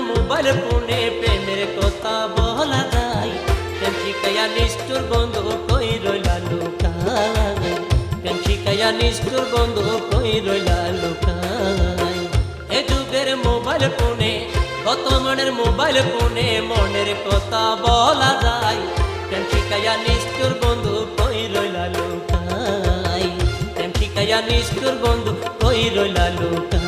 Mobile ফোনে প্রেমের কথা বলা যায়। প্রেম শিখাইয়া নিষ্ঠুর বন্ধু কই রইলা লুকায়। প্রেম শিখাইয়া নিষ্ঠুর বন্ধু কই রইলা লুকায়। এ যুগের মোবাইল ফোনে, কত মনের মোবাইল ফোনে মনের কথা বলা যায়। প্রেম শিখাইয়া নিষ্ঠুর বন্ধু কই রইলা লুকায়। প্রেম শিখাইয়া নিষ্ঠুর বন্ধু কই রইলা লুকায়।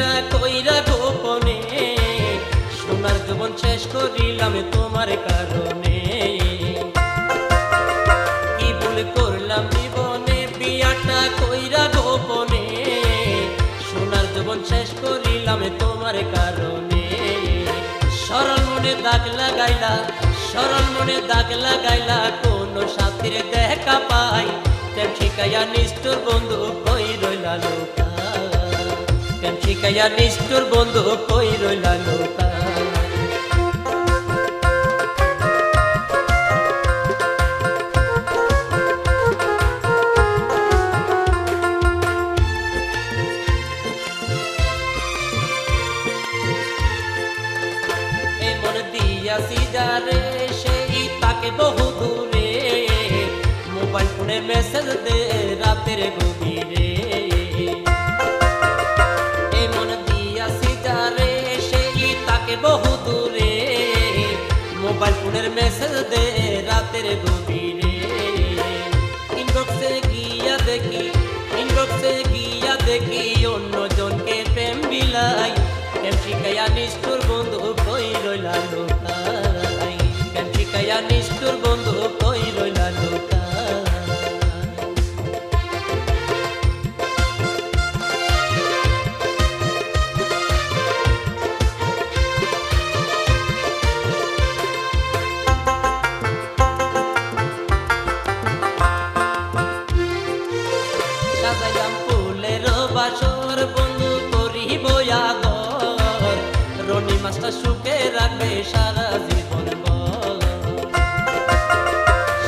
বিয়াটা কইরা গোপনে, সোনার জীবন শেষ করিলাম তোমার কারণে। কি করলাম জীবনে, বিয়াটা কইরা গোপনে, সোনার জীবন শেষ করিলাম তোমার কারণে। সরল মনে দাগ লাগাইলা সরল মনে দাগ লাগাইলা, কোন সাথীর দেখা পাই প্রেম শিখাইয়া নিষ্ঠুর বন্ধু কই রইলা লোকা। শিখাইয়া নিষ্ঠুর বন্ধু কই রইলা লোকা দিয়াছি যারে, সেই তাকে বহু দূরে। মোবাইল ফোনে মেসেজ দে দূরে মোবাইল ফোনের মেসেজ দে রাতের গভীরে। ইনবক্সে গিয়া দেখি ইনবক্সে গিয়া দেখি অন্যজনকে রনি মাস্টার সুখে রাখবে সারা জীবন ভর।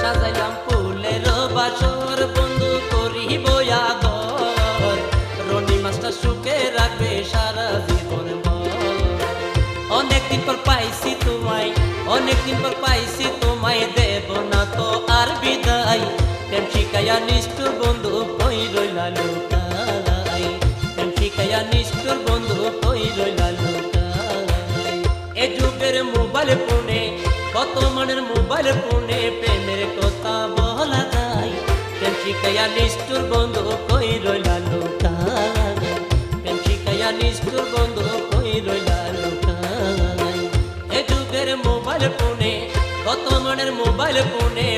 সাজাইলাম ফুলের বাসর, বন্ধু করিব আগর রনি মাস্টার সুখে রাখবে সারা জীবন ভর। অনেকদিন পর পাইছি তোমায়, অনেকদিন পর পাইছি তোমায়, দেব না তো আর বিদায় প্রেম শিখাইয়া নিষ্ঠুর বন্ধু কই রইলা লুকাই প্রেম শিখাইয়া নিষ্ঠুর বন্ধু কই মোবাইল ফোনে, কত মানের মোবাইল ফোনে প্রেমের কথা বলা যায়। প্রেম শিখাইয়া নিষ্ঠুর বন্ধু কই রইলা লোকা। প্রেম শিখাইয়া নিষ্ঠুর বন্ধু কই রইলা লোকা। এ যুগের মোবাইল ফোনে, কত মনের মোবাইল ফোনে